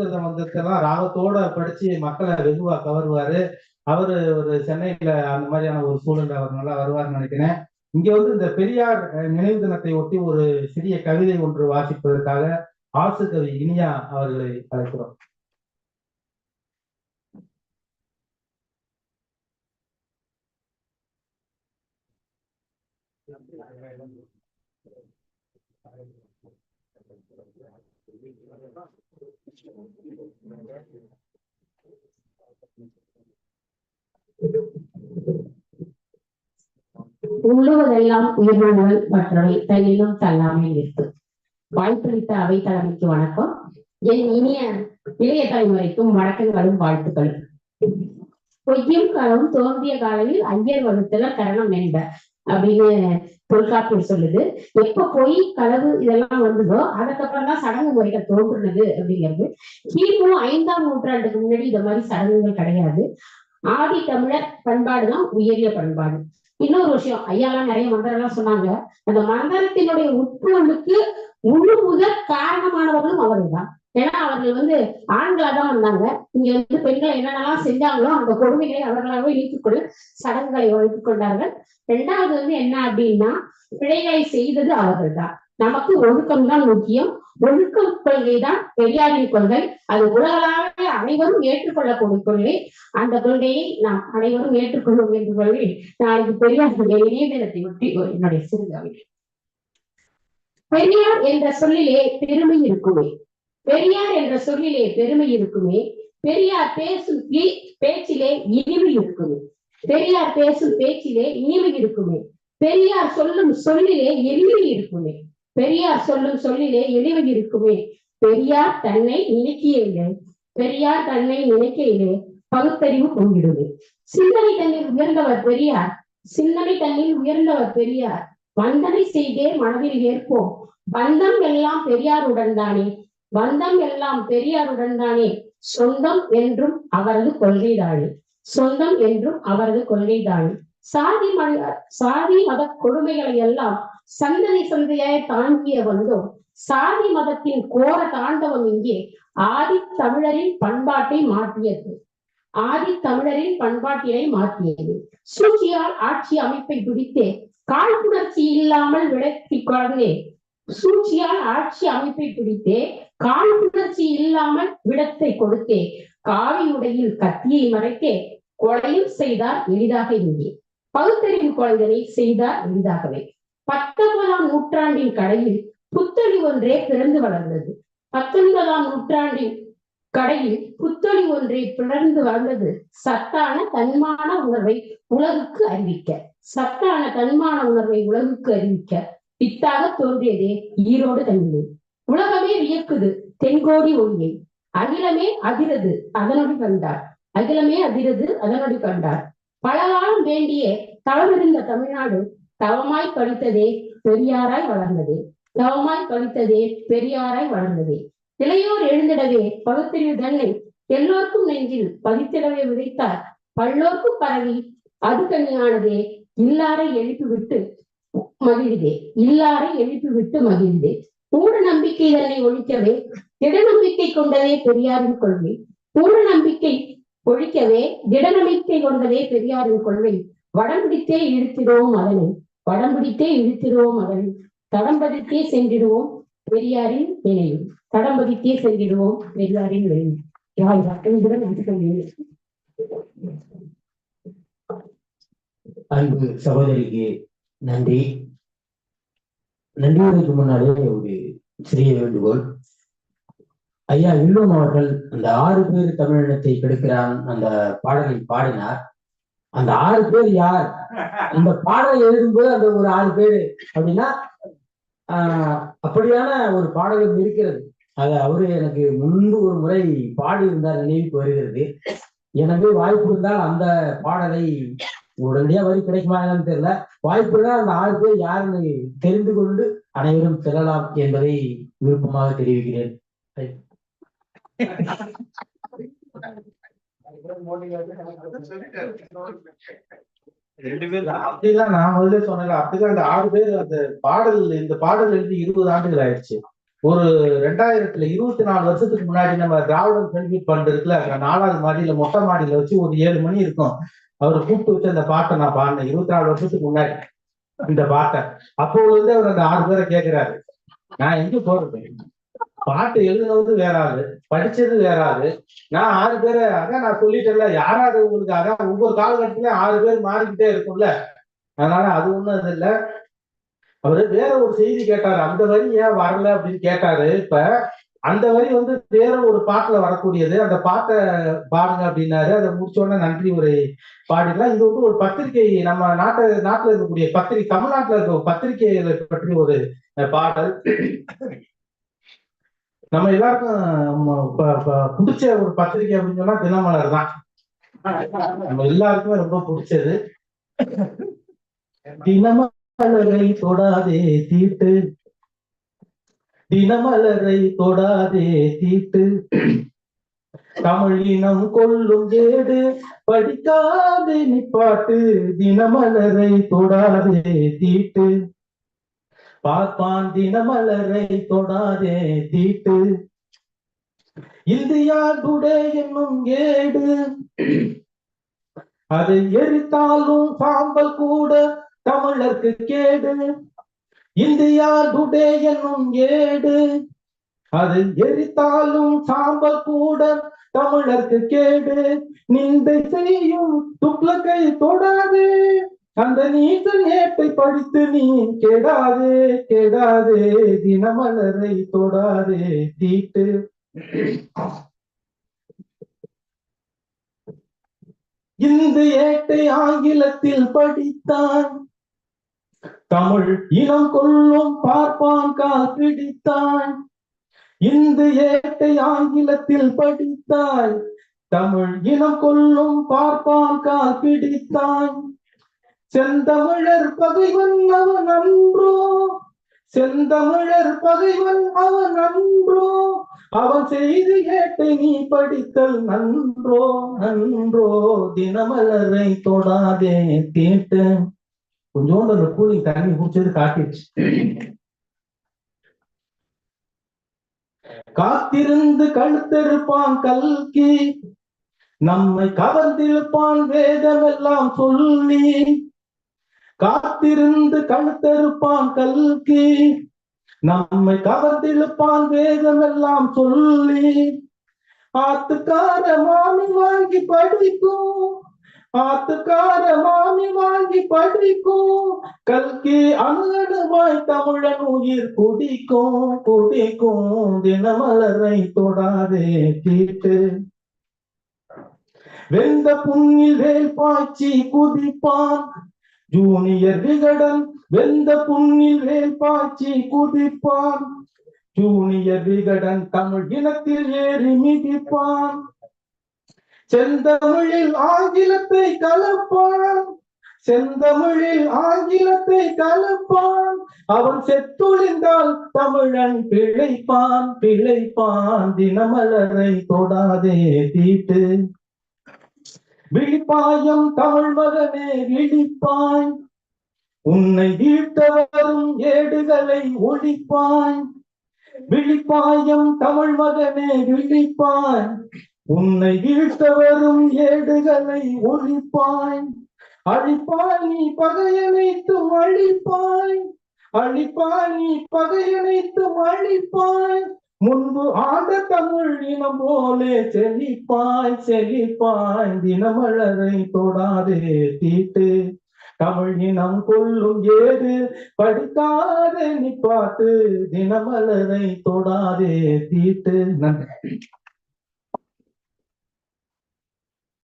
சோழக்கிருத மந்திரத்தெல்லாம் ராகத்தோட படிச்சு மக்களை வெகுவா கவருவாரு. அவரு ஒரு சென்னையில அந்த மாதிரியான ஒரு சூழல்ல அவர் நல்லா வருவார்னு நினைக்கிறேன். இங்க வந்து இந்த பெரியார் நினைவு தினத்தை ஒட்டி ஒரு சிறிய கவிதை ஒன்று வாசிப்பதற்காக ஆசு கவி இனியா அவர்களை அழைக்கிறோம். உள்ளுவதெல்லாம் உயிர்வாழ்வுகள் மற்றவை தனியிலும் தள்ளாமை இருக்கு. வாய்ப்பளித்த அவை தலைமைக்கு வணக்கம். என் இனிய இளைய தலைமுறைக்கும் வணக்கங்களும் வாழ்த்துக்களும். பொய்யும் காலம் தோன்றிய காலையில் ஐயர் வகுத்தல கரணம் என்ப அப்படின்னு தொல்காப்பியர் சொல்லுது. எப்ப பொய் களவு இதெல்லாம் வந்ததோ அதுக்கப்புறம் தான் சடங்கு முறைகள் தோன்றுனது அப்படிங்கிறது. கிமு ஐந்தாம் நூற்றாண்டுக்கு முன்னாடி இந்த மாதிரி சடங்குகள் கிடையாது. ஆதி தமிழர் பண்பாடு தான் உயரிய பண்பாடு. இன்னொரு விஷயம் ஐயாலாம் நிறைய மந்திரம் எல்லாம் சொன்னாங்க. அந்த மந்திரத்தினுடைய உட்பொருளுக்கு முழு முதல் காரணமானவர்களும் அவர்கள் தான். ஏன்னா அவர்கள் வந்து ஆண்களா தான் வந்தாங்க. இங்க வந்து பெண்கள் என்னென்னலாம் செஞ்சாங்களோ அந்த கொடுமைகளை அவர்களாகவே இழுத்துக்கொள்ள சடங்குகளை வகுத்துக் கொண்டார்கள். ரெண்டாவது வந்து என்ன அப்படின்னா பிழைகளை செய்தது அவர்கள் தான் நமக்கு ஒழுக்கம் தான் முக்கியம். ஒழுக்க கொள்கை தான் பெரியாரின் கொள்கை. அது உலகளாவிய அனைவரும் ஏற்றுக்கொள்ளக்கூடிய கொள்கை. அந்த கொள்கையை நாம் அனைவரும் ஏற்றுக்கொள்வோம் என்று சொல்லி நாளைக்கு பெரியாருடைய நினைவிடத்தை ஒட்டி என்னுடைய சிறுகவி பெரியார் என்ற சொல்லிலே பெருமை இருக்குமே. பெரியார் என்ற சொல்லிலே பெருமை இருக்குமே பெரியார் பேசும் பேச்சிலே இனிமை இருக்குமே. பெரியார் பேசும் பேச்சிலே இனிமை இருக்குமே. பெரியார் சொல்லும் சொல்லிலே எளிமை இருக்குமே. பெரியார் சொல்லும் சொல்லிலே எளிமை இருக்குமே. பெரியார் தன்னை நினைக்கையிலே பெரியார் தன்னை நினைக்கையிலே பகுத்தறிவு கொண்டிடுமே. சிந்தனை தன்னில் உயர்ந்தவர் பெரியார் சிந்தனை தன்னில் உயர்ந்தவர் பெரியார். வந்தனை செய்தே மனதில் ஏற்போம். பந்தம் எல்லாம் பெரியாருடன் தானே. பந்தம் எல்லாம் பெரியாருடன் தானே? சொந்தம் என்றும் அவரது கொள்கைதானே? சொந்தம் என்றும் அவரது கொள்கைதானே? சாதி மத சாதி மத கொடுமைகளை எல்லாம் சந்ததி சந்தையாய் தாங்கிய வந்தோம் சாதி மதத்தின் கோர தாண்டவம் இங்கே ஆதி தமிழரின் பண்பாட்டை மாற்றியது. ஆதி தமிழரின் பண்பாட்டினை மாற்றியது. சூழ்ச்சியால் ஆட்சி அமைப்பை பிடித்து காழ்ப்புணர்ச்சி இல்லாமல் விளக்கி கொண்டே சூழ்ச்சியால் ஆட்சி அமைப்பை பிடித்தே காழ்ப்புணர்ச்சி இல்லாமல் விடத்தை கொடுத்தே காவி உடையில் கத்தியை மறைத்தே கொலையும் செய்தார் எளிதாக இங்கே பகுத்தறிவு கொலைகளை செய்தார் எளிதாகவே. பத்தொன்பதாம் நூற்றாண்டின் கடையில் புத்தொழி ஒன்றே பிறந்து வளர்ந்தது. பத்தொன்பதாம் நூற்றாண்டின் கடையில் புத்தொழி ஒன்றே பிளர்ந்து வளர்ந்தது. சத்தான தன்மான உணர்வை உலகுக்கு அறிவிக்க. சத்தான தன்மான உணர்வை உலகுக்கு அறிவிக்க. பித்தாக தோன்றியதே ஈரோடு தண்ணீர் உலகமே வியக்குது தென்கோடி ஒளியை. அகிலமே அதிரது அதனொடி கண்டார். அகிலமே அதிரது அதனொடி கண்டார். பலகாலம் வேண்டிய தளமிருந்த தமிழ்நாடு தவமாய் படித்ததே பெரியாராய் வளர்ந்ததே. தவமாய் படித்ததே பெரியாராய் வளர்ந்ததே. இளையோர் எழுந்திடவே பகுத்தறிவு தன்னை எல்லோருக்கும் நெஞ்சில் பதித்திடவே விதைத்தார். பல்லோர்க்கும் பரவி அது கண்ணியானதே இல்லாரை எழுப்பி விட்டு மகிழ்ந்தே. இல்லாரை எழுப்பி விட்டு மகிழ்ந்தே. பூட நம்பிக்கை தன்னை ஒழிக்கவே திட நம்பிக்கை கொண்டதே பெரியாரின் கொள்கை. பூட நம்பிக்கை ஒழிக்கவே திட நம்பிக்கை கொண்டதே பெரியாரின் கொள்கை. வடம் பிடித்தே இழுத்திடுவோம் அதனை வடம் பிடித்தே இழுத்திடுவோம் அதனை தடம் பதித்தே சென்றிடுவோம் பெரியாரின் நினைவு. தடம் பதித்தே சென்றிடுவோம் பெரியாரின் நினைவு. யாய் வட்டங்களுடன் நன்றி அன்பு சகோதரிக்கு நன்றி. நன்றிகளுக்கு முன்னாலே ஒரு சிறிய வேண்டுகோள். ஐயா வில்லும் அவர்கள் அந்த ஆறு பேர் தமிழினத்தை கெடுக்கிறான் அந்த பாடலை பாடினார். அந்த ஆறு பேர் யார்? அந்த பாடலை எழுதும்போது அந்த ஒரு ஆறு பேர் அப்படின்னா ஆஹ் அப்படியான ஒரு பாடலும் இருக்கிறது. அது அவரு எனக்கு முன்பு ஒரு முறை பாடி இருந்தார் நினைவுக்கு வருகிறது. எனவே வாய்ப்பு இருந்தால் அந்த பாடலை உடனடியா வரி கிடைக்குமா என்னன்னு தெரியல. வாய்ப்பு இருந்தால் அந்த ஆறு பேர் யாருன்னு தெரிந்து கொண்டு அனைவரும் செல்லலாம் என்பதை விருப்பமாக தெரிவிக்கிறேன். ரெண்டு பேர் அப்படிதான் நான் முதல்ல சொன்னேன் அப்படிதான் அந்த ஆறு பேர் அந்த பாடல் இந்த பாடல் எழுதி இருபது ஆண்டுகள் ஆயிடுச்சு. ஒரு ரெண்டாயிரத்துல இருபத்தி நாலு வருஷத்துக்கு முன்னாடி நம்ம திராவிடம் கல்வி பண்ட் இருக்குல்ல அங்க நாலாவது மாடியில மொட்டை மாடியில வச்சு ஒரு ஏழு மணி இருக்கும். அவர் கூப்பிட்டு வச்சு அந்த பாட்டை நான் பாடினேன். இருபத்தி நாலு வருஷத்துக்கு முன்னாடி இந்த பாட்டை. அப்போ வந்து அவர் அந்த ஆறு பேரை கேட்கிறாரு நான் எங்க போறது? பாட்டு எழுதுனது வேற ஆளு படிச்சது வேற நான் ஆறு பேரை அதான் நான் சொல்லிட்டேன்ல யாராவது உங்களுக்கு அதான் ஒவ்வொரு காலகட்டத்திலயும் ஆறு பேர் மாறிக்கிட்டே இருக்கும்ல. அதனால அது ஒண்ணும் இது இல்ல. அவரு வேற ஒரு செய்தி கேட்டாரு. அந்த வரி ஏன் வரல அப்படின்னு கேட்டாரு. இப்ப அந்த வரி வந்து வேற ஒரு பாட்டுல வரக்கூடியது. அந்த பாட்டை பாடுங்க அப்படின்னாரு. அதை முடிச்ச உடனே நன்றி ஒரு பாடிடலாம். இது வந்து ஒரு பத்திரிகை நம்ம நாட்டு நாட்டுல இருக்கக்கூடிய பத்திரிகை தமிழ்நாட்டுல இருக்க பத்திரிகைகளை பற்றி ஒரு பாடல். நம்ம எல்லாருக்கும் பிடிச்ச ஒரு பத்திரிகை அப்படின்னு சொன்னா தினமலர் தான். நம்ம எல்லாருக்குமே ரொம்ப பிடிச்சது. தினமலரை தொடாதே தீட்டு. தினமலரை தொடாதே தீட்டு. தமிழ் இனம் கொள்ளும் கேடு படிக்காதே நிப்பாட்டு. தினமலரை தொடாதே தீட்டு. பார்ப்பான் தினமலரை தொடாதே தீட்டு. இந்தியா டுடே என்னும் கேடு. அதை எரித்தாலும் சாம்பல் கூட தமிழர்க்கு கேடு. இந்தியா டுடே என்னும் ஏடு. அது எரித்தாலும் சாம்பல் கூட தமிழர்க்கு கேடு. நிந்தை செய்யும் துக்ளக்கை தொடாது. அந்த நீண்ட நேட்டை படித்து நீ கெடாதே கெடாதே. தினமலரை தொடாதே தீட்டு. இந்து ஏட்டை ஆங்கிலத்தில் படித்தான். தமிழ் இனம் கொள்ளும் பார்ப்பான் கால் பிடித்தான் இந்து ஏட்டை ஆங்கிலத்தில் படித்தாய். தமிழ் இனம் கொள்ளும் பார்ப்பான் கால் பிடித்தான் செந்தமிழர் பகைவன் அவன் அன்றோ? செந்தமிழர் பகைவன் அவன் அன்றோ? அவன் செய்து ஏட்டை நீ படித்தல் நன்றோ? நன்றோ தினமலரை தொடாதே தீட்டு. கொஞ்சோண்டு அந்த கூலிங் தண்ணி குடிச்சது காட்டிடுச்சு காத்திருந்து கழுத்தெடுப்பான் கல்கி நம்மை கவர்ந்திருப்பான் வேதமெல்லாம் சொல்லி. காத்திருந்து கழுத்தெடுப்பான் கல்கி நம்மை கவர்ந்திருப்பான் வேதமெல்லாம் சொல்லி. ஆத்துக்கார மாமி வாங்கி படிக்கும். ஆத்துக்கார மாமி வாங்கி படிக்கும். கல்கி அணுகணுவாய் தமிழன் உயிர் குடிக்கும். குடிக்கும். தினமலரை தொடாதே தீட்டு வெந்த புண்ணில் வேல் பாய்ச்சி குதிப்பான். ஜூனியர் விகடன் வெந்த புண்ணில் வேல் பாய்ச்சி குதிப்பான். ஜூனியர் விகடன் தமிழ் இனத்தில் ஏறி மிதிப்பான். செந்தமிழில் ஆங்கிலத்தை கலப்பான். செந்தமிழில் ஆங்கிலத்தை கலப்பான். அவன் செத்துழிந்தால் தமிழன் பிழைப்பான் பிழைப்பான். தினமலரை தொடாதே தீட்டு. விழிப்பாயம் தமிழ் மகனே விழிப்பாய். உன்னை வீழ்த்த வரும் ஏடுகளை ஒழிப்பாய். விழிப்பாயம் தமிழ் மகனே விழிப்பாய். உன்னை வீழ்த்த வரும் ஏடுகளை ஒழிப்பாய். அழிப்பாய் நீ பகையனைத்தும் அழிப்பாய். அழிப்பாய் நீ பகையனைத்தும் அழிப்பாய். முன்பு ஆண்ட தமிழ் இனம் போலே செழிப்பாய் செழிப்பாய். தினமழரை தொடாதே தீட்டு. தமிழ் இனம் கொள்ளும் ஏது படிக்காதே நிப்பாட்டு தினமலரை தொடாதே தீட்டு. நன்றி.